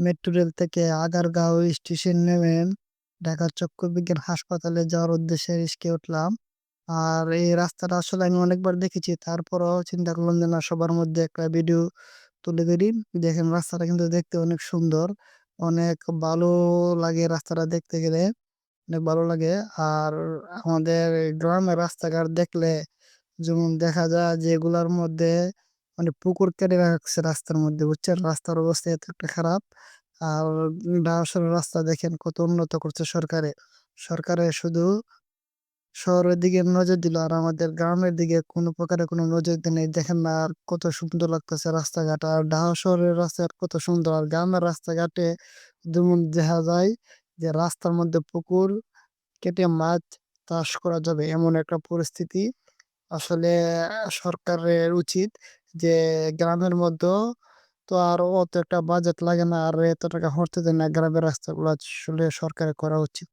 Metro rail থেকে Agargaon station নেমে ঢাকা চক্ষু বিজ্ঞান হাসপাতালে যাওয়ার উদ্দেশ্যে রিস্কে উঠলাম। আর এই রাস্তাটা আসলে আমি অনেকবার দেখেছি, তারপরও চিন্তা করলাম যে না, সবার মধ্যে একটা ভিডিও তুলে ধরি। দেখেন রাস্তাটা কিন্তু দেখতে অনেক সুন্দর, অনেক ভালো লাগে রাস্তাটা দেখতে গেলে, অনেক ভালো লাগে। আর আমাদের গ্রামের রাস্তাঘাট দেখলে যেমন দেখা যায় যে এগুলার মধ্যে মানে পুকুর কেটে রাখছে রাস্তার মধ্যে, বুঝছেন? রাস্তার অবস্থা এত একটা খারাপ। আর ডায়াসের রাস্তা দেখেন কত উন্নত করছে সরকারে। সরকারে শুধু শহরের দিকে নজর দিল আর আমাদের গ্রামের দিকে কোনো প্রকারে কোনো নজর দেয় নাই। দেখেন না আর কত সুন্দর লাগতেছে রাস্তাঘাট। আর ঢাকা শহরের রাস্তাঘাট কত সুন্দর। আর গ্রামের রাস্তাঘাটে যেমন দেখা যায় যে রাস্তার মধ্যে পুকুর কেটে মাছ চাষ করা যাবে এমন একটা পরিস্থিতি আসলে সরকারের উচিত। যে গ্রামের মধ্যেও তো আর অত একটা বাজেট লাগে না। আর এত টাকা খরচ দেয় না, গ্রামের রাস্তাগুলো আসলে সরকারের করা উচিত।